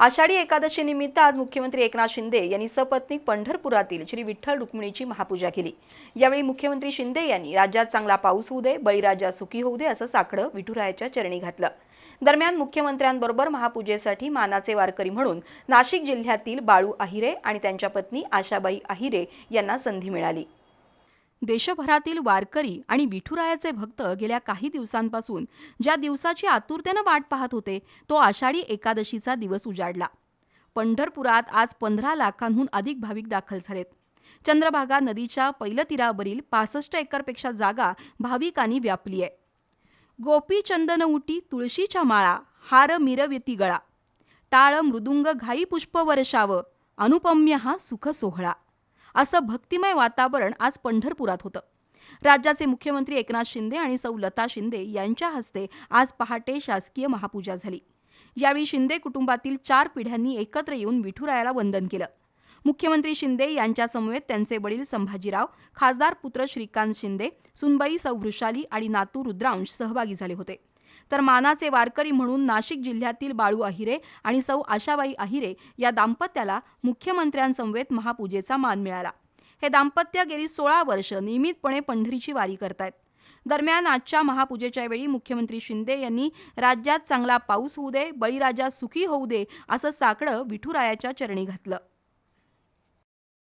आषाढी एकादशी निमित्त आज मुख्यमंत्री एकनाथ शिंदे यांनी सपत्नीक पंढरपुरातील श्री विठ्ठल रुक्मिणीची महापूजा केली. यावेळी मुख्यमंत्री शिंदे यांनी राज्यात चांगला पाऊस होऊ दे बळीराजा सुखी होऊ दे असं साकडं विठुरायाच्या चरणी घातलं. दरम्यान मुख्यमंत्र्यांबरोबर महापूजेसाठी मानाचे वारकरी म्हणून नाशिक जिल्ह्यातील बाळू आहिरे आणि त्यांच्या पत्नी आशाबाई आहिरे यांना संधी मिळाली. देशभरातील वारकरी आणि विठुरायाचे भक्त गेल्या काही दिवसांपासून ज्या दिवसाची आतुरतेनं वाट पाहत होते तो आषाढी एकादशीचा दिवस उजाडला. पंढरपुरात आज पंधरा लाखांहून अधिक भाविक दाखल झालेत. चंद्रभागा नदीच्या पैलतीरावरील तीरावरील पासष्ट एकरपेक्षा जागा भाविकांनी व्यापली आहे. गोपी चंदन उटी तुळशीच्या माळा हार मिरविती गळा. टाळ मृदुंग घाई पुष्प वर्षाव अनुपम्य हा सुख सोहळा. असं भक्तिमय वातावरण आज पंढरपुरात होतं. राज्याचे मुख्यमंत्री एकनाथ शिंदे आणि सौ लता शिंदे यांच्या हस्ते आज पहाटे शासकीय महापूजा झाली. यावेळी शिंदे कुटुंबातील चार पिढ्यांनी एकत्र येऊन विठुरायाला वंदन केलं. मुख्यमंत्री शिंदे यांच्यासमवेत त्यांचे वडील संभाजीराव खासदार पुत्र श्रीकांत शिंदे सुनबाई सौ वृषाली आणि नातू रुद्रांश सहभागी झाले होते. तर मानाचे वारकरी म्हणून नाशिक जिल्ह्यातील बाळू आहिरे आणि सौ आशाबाई आहिरे या दाम्पत्याला मुख्यमंत्र्यांसमवेत महापूजेचा मान मिळाला. हे दाम्पत्य गेली सोळा वर्ष नियमितपणे पंढरीची वारी करतायत. दरम्यान आजच्या महापूजेच्या वेळी मुख्यमंत्री शिंदे यांनी राज्यात चांगला पाऊस होऊ दे बळीराजा सुखी होऊ दे असं साकडं विठुरायाच्या चरणी घातलं.